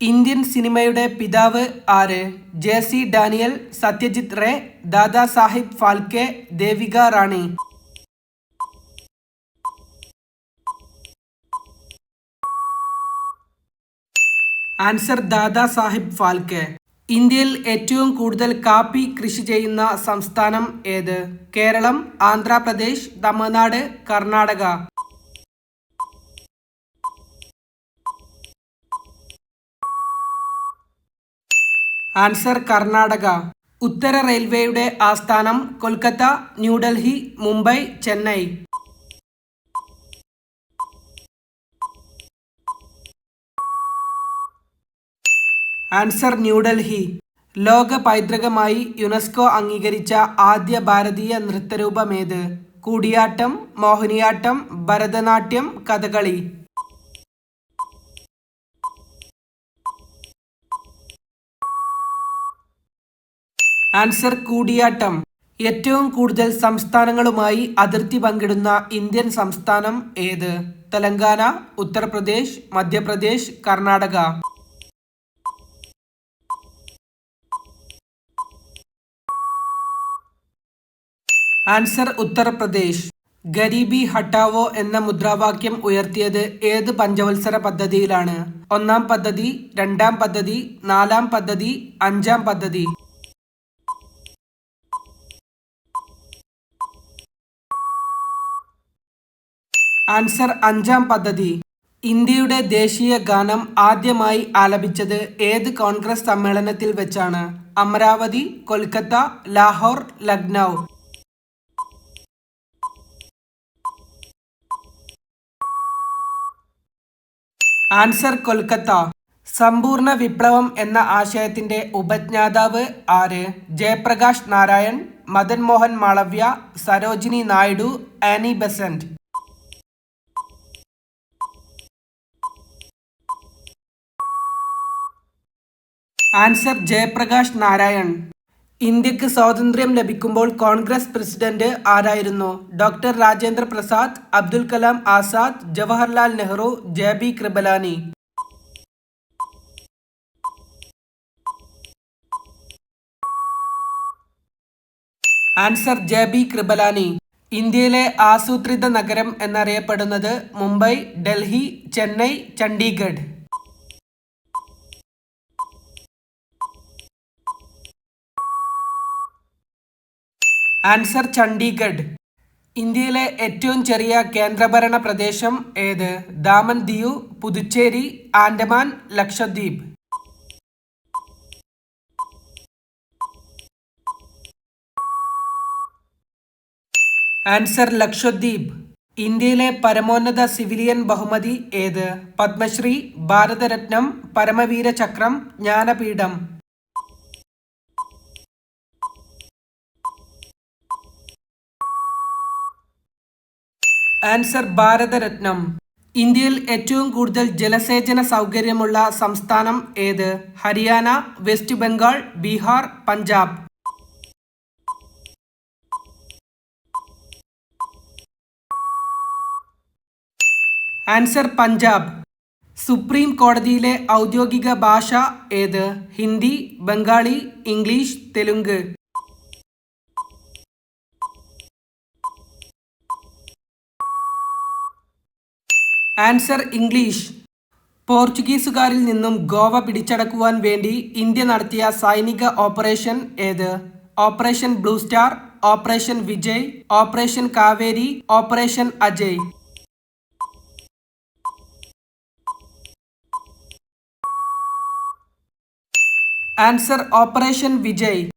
Indian സിനിമയുടെ പിതാവ് ആര്? J C Daniel Satyajit Ray Dada Saheb Phalke Devika Rani. Answer Dada Saheb Phalke. ഇന്ത്യയിൽ ഏറ്റവും കൂടുതൽ കാപ്പി കൃഷി ചെയ്യുന്ന സംസ്ഥാനം ഏത്? കേരളം ആന്ധ്രാപ്രദേശ് തമിഴ്നാട് കർണാടക. ആൻസർ കർണാടക. ഉത്തര റെയിൽവേയുടെ ആസ്ഥാനം കൊൽക്കത്ത ന്യൂഡൽഹി മുംബൈ ചെന്നൈ. ആൻസർ ന്യൂഡൽഹി. ലോക പൈതൃകമായി യുനെസ്കോ അംഗീകരിച്ച ആദ്യ ഭാരതീയ നൃത്തരൂപമേത് കൂടിയാട്ടം മോഹിനിയാട്ടം ഭരതനാട്യം കഥകളി. ആൻസർ കൂടിയാട്ടം. ഏറ്റവും കൂടുതൽ സംസ്ഥാനങ്ങളുമായി അതിർത്തി പങ്കിടുന്ന ഇന്ത്യൻ സംസ്ഥാനം ഏത്? തെലങ്കാന ഉത്തർപ്രദേശ് മധ്യപ്രദേശ് കർണാടക. ആൻസർ ഉത്തർപ്രദേശ്. ഗരീബി ഹട്ടാവോ എന്ന മുദ്രാവാക്യം ഉയർത്തിയത് ഏത് പഞ്ചവത്സര പദ്ധതിയിലാണ്? ഒന്നാം പദ്ധതി രണ്ടാം പദ്ധതി നാലാം പദ്ധതി അഞ്ചാം പദ്ധതി. ആൻസർ അഞ്ചാം പദ്ധതി. ഇന്ത്യയുടെ ദേശീയ ഗാനം ആദ്യമായി ആലപിച്ചത് ഏത് കോൺഗ്രസ് സമ്മേളനത്തിൽ വെച്ചാണ്? അമരാവതി കൊൽക്കത്ത ലാഹോർ ലക്നൗ. ആൻസർ കൊൽക്കത്ത. സമ്പൂർണ വിപ്ലവം എന്ന ആശയത്തിന്റെ ഉപജ്ഞാതാവ് ആര്? Jayaprakash Narayan Madan Mohan Malaviya Sarojini Naidu Annie Besant. Answer Jayaprakash Narayan. ഇന്ത്യയ്ക്ക് സ്വാതന്ത്ര്യം ലഭിക്കുമ്പോൾ കോൺഗ്രസ് പ്രസിഡന്റ് ആരായിരുന്നു? Doctor Rajendra Prasad Abdul Kalam Azad Jawaharlal Nehru J B Kripalani. Answer J B Kripalani. ഇന്ത്യയിലെ ആസൂത്രിത നഗരം എന്നറിയപ്പെടുന്നത് മുംബൈ ഡൽഹി ചെന്നൈ ചണ്ഡീഗഡ്. ആൻസർ ചണ്ഡീഗഡ്. ഇന്ത്യയിലെ ഏറ്റവും ചെറിയ കേന്ദ്രഭരണ പ്രദേശം ഏത്? ദാമൻ ദിയു പുതുച്ചേരി ആൻഡമാൻ ലക്ഷദ്വീപ്. ആൻസർ ലക്ഷദ്വീപ്. ഇന്ത്യയിലെ പരമോന്നത സിവിലിയൻ ബഹുമതി ഏത്? പത്മശ്രീ ഭാരതരത്നം പരമവീര ചക്രം ജ്ഞാനപീഠം. ആൻസർ ഭാരതരത്നം. ഇന്ത്യയിൽ ഏറ്റവും കൂടുതൽ ജലസേചന സൗകര്യമുള്ള സംസ്ഥാനം ഏത്? Haryana west Bengal Bihar Punjab. Answer Punjab. Supreme കോടതിയിലെ ഔദ്യോഗിക ഭാഷ ഏത്? Hindi Bengali English Telugu. Answer English. പോർച്ചുഗീസുകാരിൽ നിന്നും ഗോവ പിടിച്ചടക്കുവാൻ വേണ്ടി ഇന്ത്യ നടത്തിയ സൈനിക ഓപ്പറേഷൻ ഏത്? Operation blue star operation Vijay operation Kaveri operation Ajay. Answer operation Vijay.